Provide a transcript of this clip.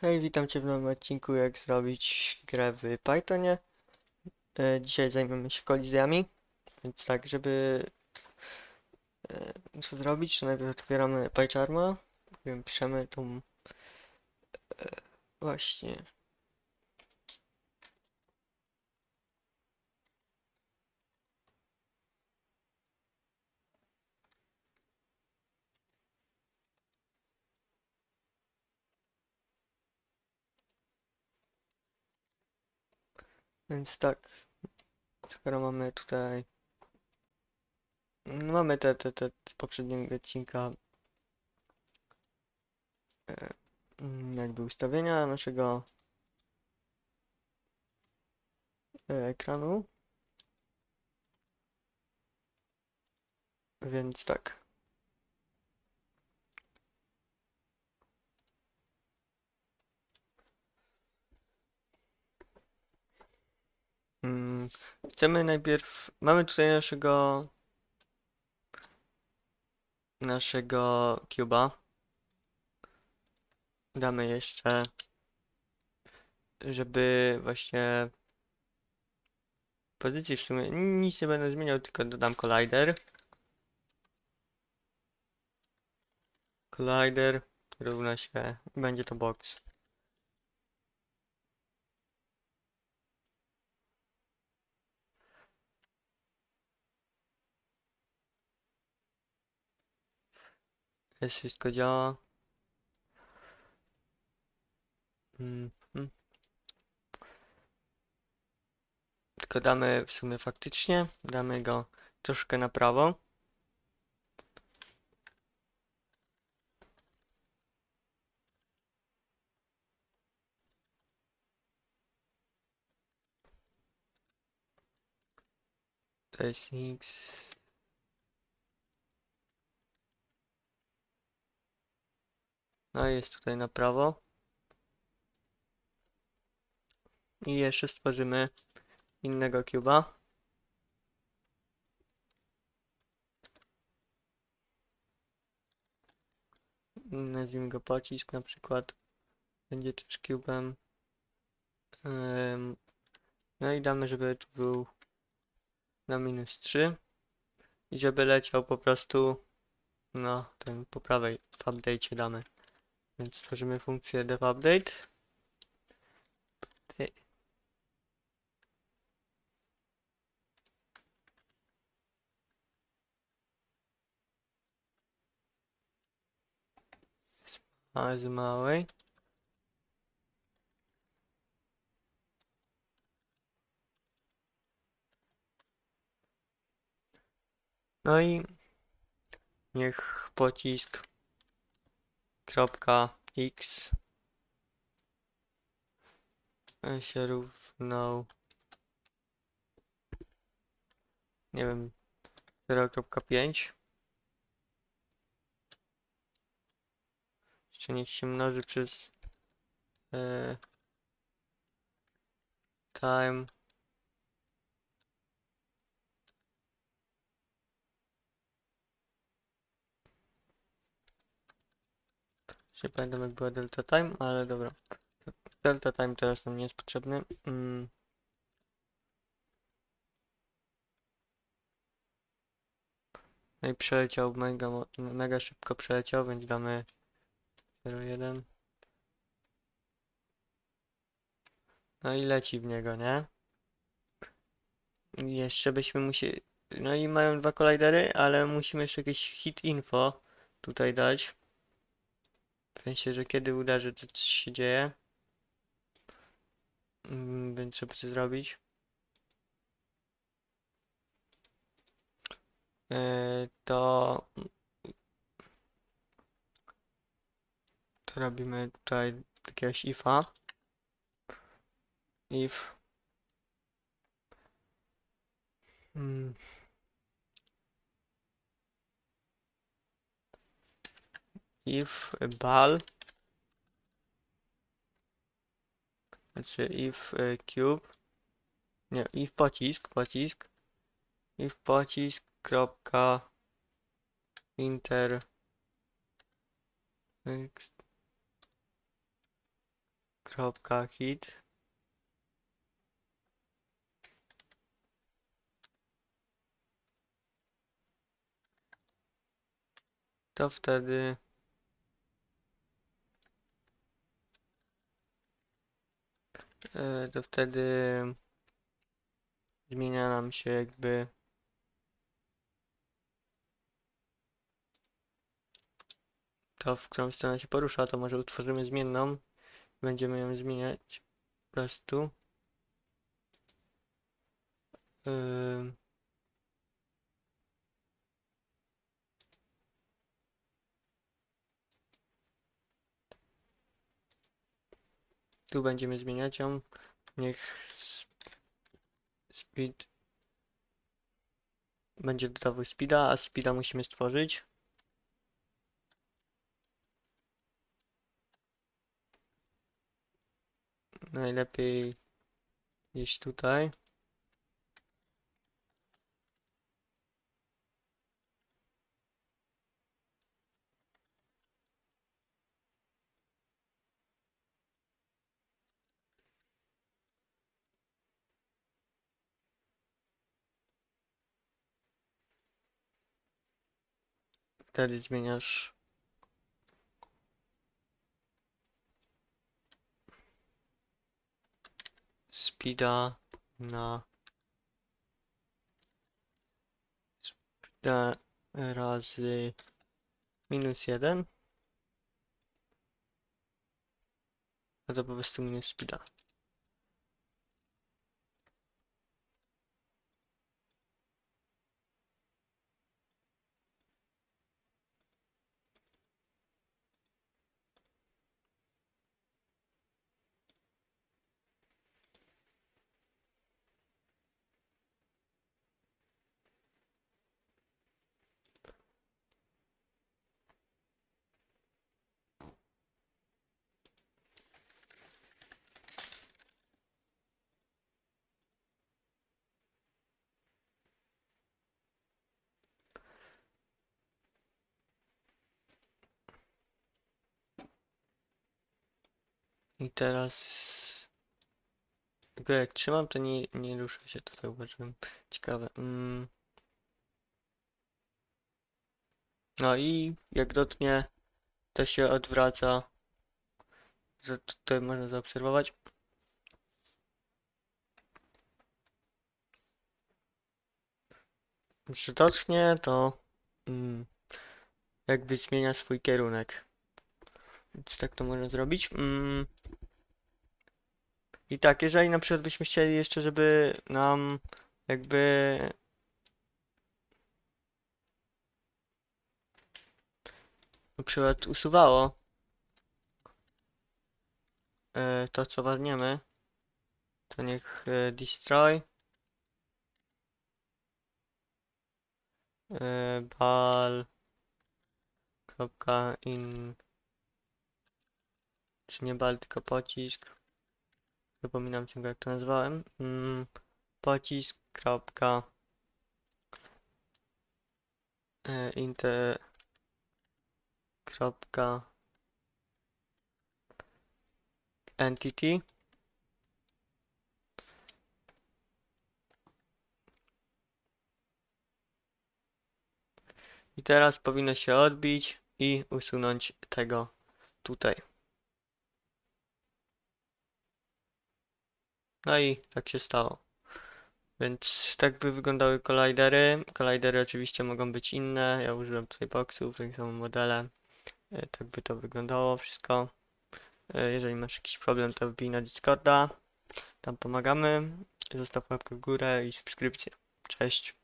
Hej, witam Cię w nowym odcinku jak zrobić grę w Pythonie. E, dzisiaj zajmiemy się kolizjami, więc tak, żeby e, co zrobić, to najpierw otwieramy PyCharma, piszemy tą e, właśnie Więc tak, skoro mamy tutaj, no mamy te, te, te z poprzedniego odcinka e, jakby ustawienia naszego e, ekranu. Więc tak. Mm, Chcemy najpierw, mamy tutaj naszego naszego cube'a. Damy jeszcze, żeby właśnie pozycji w sumie nic nie będę zmieniał, tylko dodam collider. Collider równa się, będzie to box. Jest wszystko działa. Mm, mm. Tylko damy w sumie faktycznie, damy go troszkę na prawo. To jest. I jest tutaj na prawo. I jeszcze stworzymy innego cube'a. Nazwijmy go pocisk na przykład. Będzie też cube'em. Em, No i damy, żeby tu był na minus 3. I żeby leciał po prostu no ten po prawej w damy. Więc stworzymy funkcję devUpdate. Z małej. No i niech pocisk kropka x. Się równał. Nie wiem 0.5 jeszcze niech się mnoży przez e, time Nie pamiętam jak była delta time, ale dobra. Delta time teraz nam nie jest potrzebny. Mm. No i przeleciał mega, mega szybko przeleciał, więc damy 0,1. No i leci w niego, nie? Jeszcze byśmy musieli... No i mają dwa kollidery, ale musimy jeszcze jakieś hit info tutaj dać. W sensie, że kiedy uderzy, to coś się dzieje. Mm, Więc żeby to zrobić. e, To... To robimy tutaj jakiegoś ifa. If... If bal Znaczy if y, cube. Nie, if pocisk, pocisk. If pocisk kropka inter kropka hit to wtedy to wtedy zmienia nam się jakby to, w którą stronę się porusza, to może utworzymy zmienną. Będziemy ją zmieniać po prostu. Ym. Tu będziemy zmieniać ją. Niech speed będzie dodawał speeda, a speeda musimy stworzyć. Najlepiej gdzieś tutaj. Wtedy zmieniasz speeda na speeda razy minus jeden. A to po prostu minus speeda. I teraz jak trzymam, to nie, nie rusza się, to zauważyłem. Ciekawe. Mm. No i jak dotknie, to się odwraca. Że Tutaj można zaobserwować. Że dotknie, to mm, jakby zmienia swój kierunek. Więc tak to można zrobić. Mm. I tak, jeżeli na przykład byśmy chcieli jeszcze, żeby nam jakby na przykład usuwało e, to, co warniemy, to niech e, destroy e, bal kropka in czy nie bal, tylko pocisk Zapominam ciągle jak to nazwałem. Mm, pocisk, kropka, e, inter, kropka, entity. I teraz powinno się odbić i usunąć tego tutaj. No i tak się stało. Więc tak by wyglądały kolajdery. Kolajdery oczywiście mogą być inne. Ja użyłem tutaj boxów, tak samo modele. E, Tak by to wyglądało wszystko. E, Jeżeli masz jakiś problem, to wbij na Discorda. Tam pomagamy. Zostaw łapkę w górę i subskrypcję. Cześć.